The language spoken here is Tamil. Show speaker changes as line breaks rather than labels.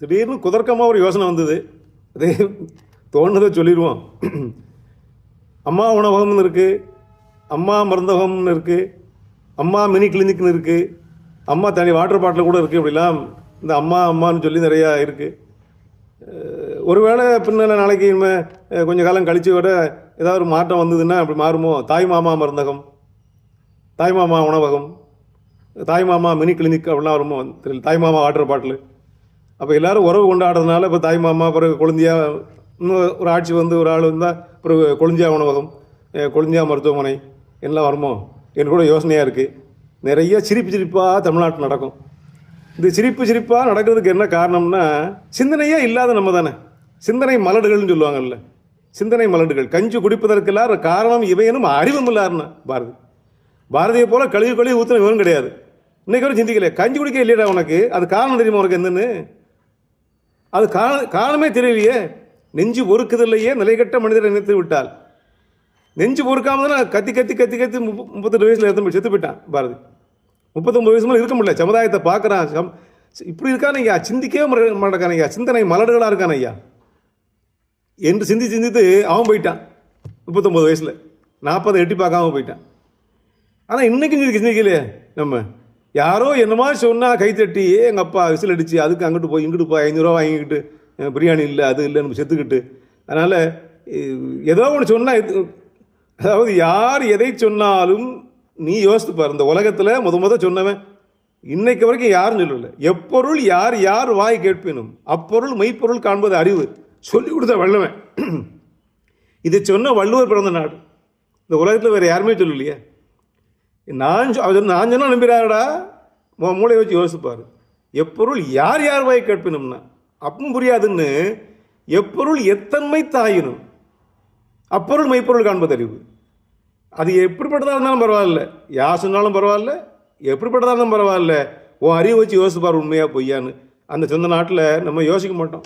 திடீர்னு குதர்க்கமாக ஒரு யோசனை வந்தது. அதே தோணுதை சொல்லிடுவோம் அம்மா உணவகம்னு இருக்குது அம்மா மருந்தகம்னு இருக்குது அம்மா மினி கிளினிக்னு இருக்குது அம்மா தனி வாட்டர் பாட்டில் கூட இருக்குது அப்படிலாம் இந்த அம்மா அம்மான்னு சொல்லி நிறையா இருக்குது ஒருவேளை பின்னால் நாளைக்கு இனிமேல் கொஞ்சம் காலம் கழித்து விட ஏதாவது ஒரு மாற்றம் வந்ததுன்னா அப்படி மாறுமோ? தாய் மாமா மருந்தகம் தாய் மாமா உணவகம் தாய் மாமா மினி கிளினிக் அப்படிலாம் வருமோ? தெரியல. தாய் மாமா வாட்டர் பாட்டில். அப்போ எல்லாரும் உறவு கொண்டாடுறதுனால இப்போ தாய் மாமா பிறகு கொழுந்தியா இன்னும் ஒரு ஆட்சி வந்து ஒரு ஆள் வந்தால் பிறகு கொழுந்தியா உணவகம் அஹ், கொழுந்தியா மருத்துவமனை எல்லாம் வருமோ? எனக்கு கூட யோசனையாக இருக்குது நிறைய சிரிப்பு சிரிப்பாக தமிழ்நாட்டில் நடக்கும். இந்த சிரிப்பு சிரிப்பாக நடக்கிறதுக்கு என்ன காரணம்னா சிந்தனையே இல்லாத நம்ம தானே. சிந்தனை மலடுகள்னு சொல்லுவாங்கல்ல. சிந்தனை மலடுகள். கஞ்சி குடிப்பதற்கெல்லாம் காரணம் இவையனும் அறிவும் இல்லாருன்னா பாரதி. பாரதியை போல் கழுவி கழுவி ஊற்றின இவனும் கிடையாது. இன்னைக்கு வரை சிந்திக்கல கஞ்சி குடிக்க இல்லையடா உனக்கு? அது காரணம் தெரியுமா உனக்கு என்னன்னு? அது காரண காரணமே தெரியலையே. நெஞ்சு பொறுக்குதில்லையே நிலைகட்ட மனிதரை நினைத்து விட்டால். நெஞ்சு பொறுக்காமல் தான் கத்தி கத்தி கத்தி கத்தி முப்ப முப்பத்தெட்டு வயசில் இறந்து போய் செத்து போயிட்டான் பாரதி. முப்பத்தொம்பது வயசு மேலே இருக்க முடியல. சமுதாயத்தை பார்க்குறான் சம் இப்படி இருக்கான் ஐயா. சிந்திக்கவே மாட்டேக்கான ஐயா. சிந்தனை மலடுகளாக இருக்கான் ஐயா. என்று சிந்தி சிந்தித்து அவன் போயிட்டான் முப்பத்தொம்பது வயசில். நாற்பதை எட்டி பார்க்காம போயிட்டான். ஆனால் இன்றைக்கும் சிந்திக்க சிந்திக்கலையே நம்ம. யாரோ என்னமா சொன்னால் கைத்தட்டி எங்கள் அப்பா விசில் அடித்து அதுக்கு அங்கிட்டு போய் இங்கிட்டு போய் ஐநூறுரூவா வாங்கிக்கிட்டு பிரியாணி இல்லை அது இல்லை நம்ம செத்துக்கிட்டு. அதனால் ஏதோ ஒன்று சொன்னால் அதாவது யார் எதை சொன்னாலும் நீ யோசித்து பாரு. இந்த உலகத்தில் முத முத சொன்னவன் இன்னைக்கு வரைக்கும் யாரும் சொல்லலை. எப்பொருள் யார் யார் வாய் கேட்பினும் அப்பொருள் மெய்ப்பொருள் காண்பது அறிவு. சொல்லி கொடுத்த வல்லவன். இதை சொன்ன வள்ளுவர் பிறந்த நாடு. இந்த உலகத்தில் வேறு யாருமே சொல்லலையே. நான் அவர் நான் சொன்னால் நம்புகிறாரடா உன் மூளையை வச்சு யோசிப்பார் எப்பொருள் யார் யார் வாய் கேட்பினும்னா அப்பவும் புரியாதுன்னு எப்பொருள் எத்தன்மை தாயினும் அப்பொருள் மெய்ப்பொருள் காண்பது அறிவு அது எப்படிப்பட்டதாக இருந்தாலும் பரவாயில்ல. யார் சொன்னாலும் பரவாயில்ல எப்படிப்பட்டதாக இருந்தாலும் பரவாயில்ல. உன் அறிவை வச்சு யோசிப்பார் உண்மையாக பொய்யான்னு. அந்த சொந்த நாட்டில் நம்ம யோசிக்க மாட்டோம்.